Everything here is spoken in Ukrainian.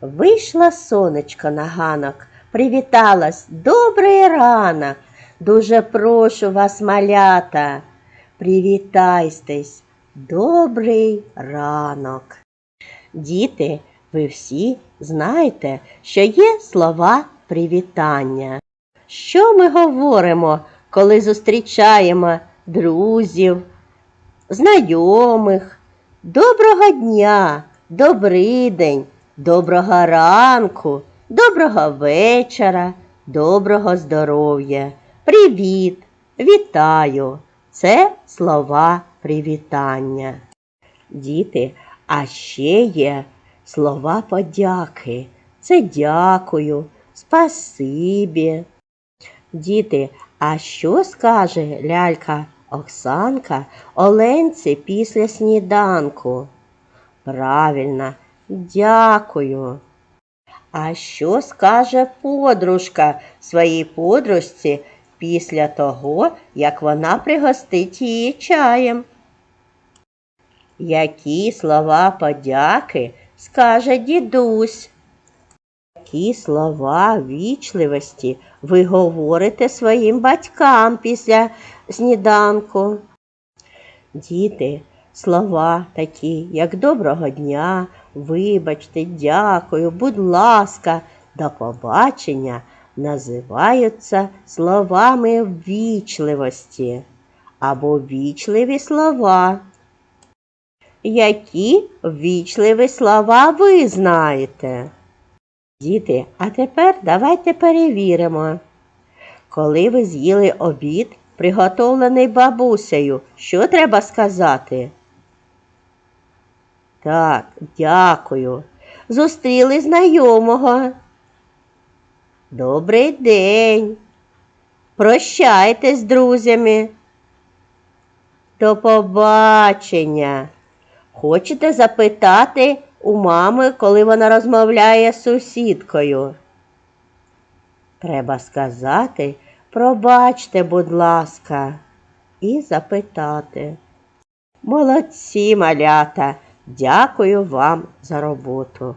Вийшла сонечко на ганок, привіталась добрий ранок. Дуже прошу вас, малята, привітайтесь, добрий ранок. Діти, ви всі знаєте, що є слова привітання. Що ми говоримо, коли зустрічаємо друзів, знайомих? Доброго дня, добрий день, доброго ранку, доброго вечора, доброго здоров'я. Привіт, вітаю. Це слова привітання. Діти, а ще є слова подяки. Це дякую, спасибі. Діти, а що скаже лялька Оксанка Оленці після сніданку? Правильно, дякую. А що скаже подружка своїй подружці після того, як вона пригостить її чаєм? Які слова подяки скаже дідусь? Які слова вічливості ви говорите своїм батькам після сніданку? Діти, слова такі, як доброго дня, вибачте, дякую, будь ласка, до побачення, називаються словами ввічливості або вічливі слова. Які ввічливі слова ви знаєте? Діти, а тепер давайте перевіримо. Коли ви з'їли обід, приготовлений бабусею, що треба сказати? Так, дякую. Зустріли знайомого. Добрий день. Прощайтесь з друзями. До побачення. Хочете запитати у мами, коли вона розмовляє з сусідкою? Треба сказати, пробачте, будь ласка, і запитати. Молодці, малята, дякую вам за роботу.